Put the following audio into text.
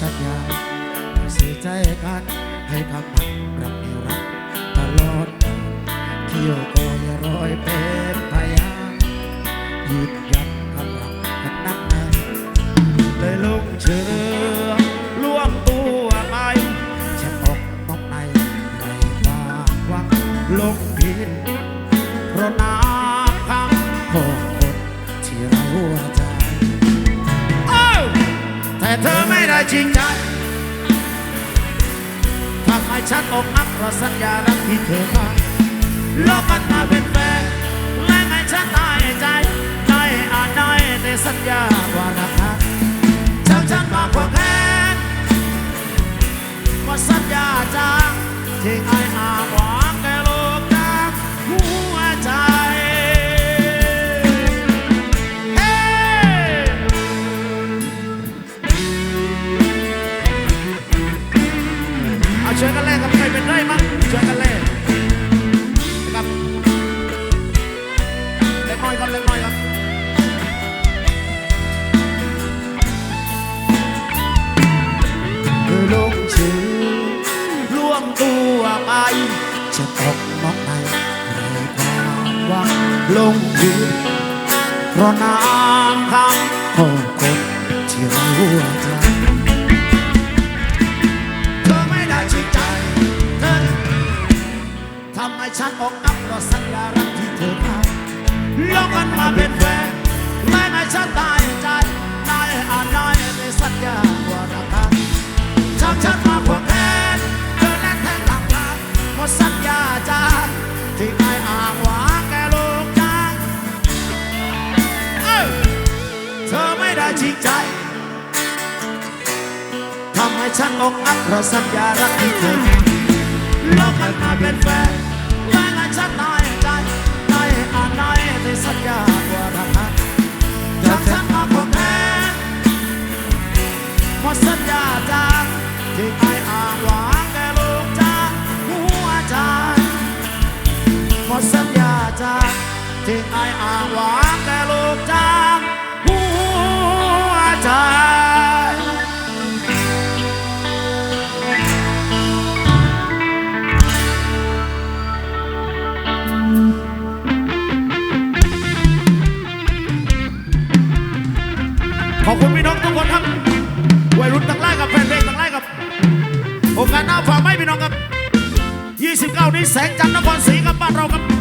สัญญาเสียใจกันให้พักผ่อนรักเดียวรักตลอดเที่ยวก็อย่ารอยเป็นพยานยืดยันคำรักกันนักแน่เลยลงเชื่อล่วงตัวไปฉัออกมองในในบางวังลงพินเพราะน้ำพังของ จริงใจทำให้ฉันอกหักเพราะสัญญารักที่เธอให้ลกกันมาเป็นแฟนและให้ฉันตายใจได้อ่านได้ในสัญญาว่ารักกันเจ้าฉันมาขวาแขนว่าสัญญาจางที่ไอ้อาหวังแก่ ช่วยกันเล่นกับใครเป็นไรมั้งช่วยกันเล่นะครับเล็กน้อยครับเล็กน้อยครับเธอลงชื่อล่วงตัวไป จะตกนอกในในความหวังลงยืนเพราะน้ำคำของคนที่เราหัวใจ ฉันอกอักเพราะสัญญารักที่เธอให้ลองกันมาเป็นแฟนไม่ให้ฉันตายใจได้อ่านได้ในสัญญาว่ารักกันชักฉันมาขวางแขนเธอและแทงหลังลางหมดสัญญาจางที่ไอ้อ้างว่าแกลูกจางเอ้าเธอไม่ได้จริงใจทำให้ฉันอกอักเพราะสัญญารักที่เธอลอกกันมาเป็นแฟน นน้อยใจได้อ่านได้ในสัญญาว่ารักกันจับฉันมาผมแทนหมดสัญญาจางที่ไอ้อ้างหวังแกลูกจากหัวใจหมดสัญญาจางที่ไอ้อ้างหวัง ขอบคุณพี่น้องทุกคนครับวัยรุ่นต่างไล่กับแฟนเพลงต่างไล่กับโอกาสหน้าฝากไม่พี่น้องครับ 29 นี้แสงจันทร์นครศรีกับบ้านเราครับ